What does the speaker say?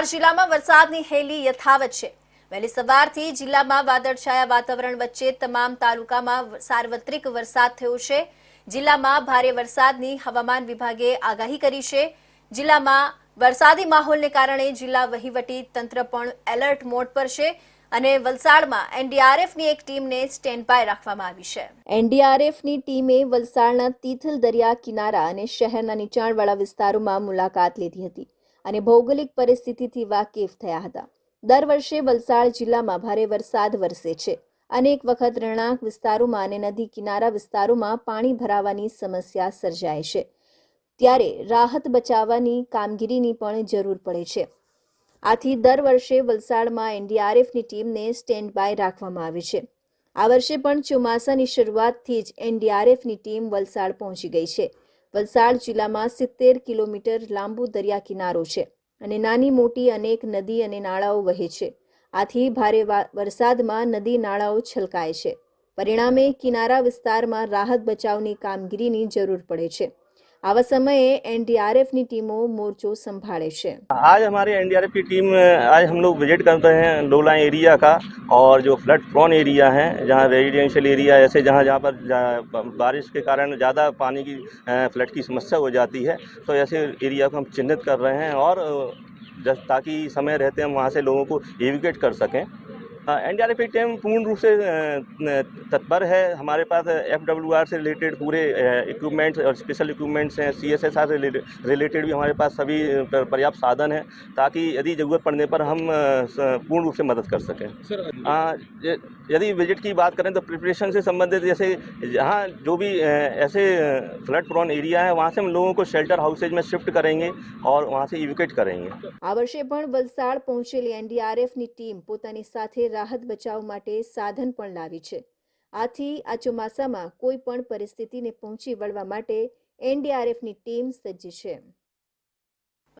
વલસાડ જિલ્લામાં વરસાદની હેલી યથાવત છે. વહેલી સવારથી જિલ્લામાં વાદળછાયા વાતાવરણ વચ્ચે તમામ તાલુકામાં સાર્વત્રિક વરસાદ થયો છે. જિલ્લામાં ભારે વરસાદની હવામાન વિભાગે આગાહી કરી છે. જિલ્લામાં વરસાદી માહોલને કારણે જિલ્લા વહીવટી તંત્ર પણ એલર્ટ મોડ પર છે અને વલસાડમાં એનડીઆરએફની એક ટીમને સ્ટેન્ડ બાય રાખવામાં આવી છે. એનડીઆરએફની ટીમે વલસાડના તિથલ દરિયા કિનારા અને શહેરના નીચાણવાળા વિસ્તારોમાં મુલાકાત લીધી હતી. અને ભૌગોલિક પરિસ્થિતિથી વાકેફ થયા હતા. દર વર્ષે વલસાડ જિલ્લામાં ભારે વરસાદ વરસે છે. અનેક વખત રહેણાંક વિસ્તારોમાં અને નદી કિનારા વિસ્તારોમાં પાણી ભરાવાની સમસ્યા સર્જાય છે. ત્યારે રાહત બચાવવાની કામગીરીની પણ જરૂર પડે છે. આથી દર વર્ષે વલસાડમાં એનડીઆરએફની ટીમને સ્ટેન્ડ બાય રાખવામાં આવે છે. આ વર્ષે પણ ચોમાસાની શરૂઆતથી જ એનડીઆરએફની ટીમ વલસાડ પહોંચી ગઈ છે. વલસાડ જિલ્લામાં સિત્તેર કિલોમીટર લાંબુ દરિયા કિનારો છે અને નાની, મોટી અનેક નદી અને નાળાઓ વહે છે. આથી ભારે વરસાદમાં નદી નાળાઓ છલકાય છે. પરિણામે કિનારા વિસ્તારમાં રાહત બચાવની કામગીરીની જરૂર પડે છે. આવા સમયે એનડીઆરએફની ટીમો મોરચો સંભાળે છે आज हमारे एनडीआरएफ की टीम आज हम लोग विजिट करते हैं लोला एरिया का और जो फ्लड प्रोन एरिया है जहाँ रेजिडेंशियल एरिया ऐसे जहाँ जहाँ पर जा- बारिश के कारण ज़्यादा पानी की फ्लड की समस्या हो जाती है तो ऐसे एरिया को हम चिन्हित कर रहे हैं और अ, जस- ताकि समय रहते हम वहाँ से लोगों को एविकेट कर सकें एनडीआरएफ की टीम पूर्ण रूप से अ, न- तत्पर है हमारे पास एफ डब्ल्यू आर से रिलेटेड पूरे इक्विपमेंट्स और स्पेशल इक्विपमेंट्स हैं सी एस एस आर से रिलेटेड भी हमारे पास सभी अ, पर्याप्त साधन हैं ताकि यदि ज़रूरत पड़ने पर हम अ, स- पूर्ण रूप से मदद कर सकें सर आ, य- यदि विजिट की बात करें तो प्रिपरेशन से संबंधित जैसे जहाँ जो भी अ, ऐसे फ्लड प्रोन एरिया है वहाँ से हम लोगों को शेल्टर हाउसेज में शिफ्ट करेंगे और वहाँ से इविकेट करेंगे આ વર્ષે પણ વલસાડ પહોંચેલી એનડીઆરએફની ટીમ પોતાની સાથે રાહત બચાવ માટે સાધન પણ લાવી છે. આથી આ ચોમાસામાં કોઈ પણ પરિસ્થિતિને પહોંચી વળવા માટે એનડીઆરએફની ટીમ સજ્જ છે.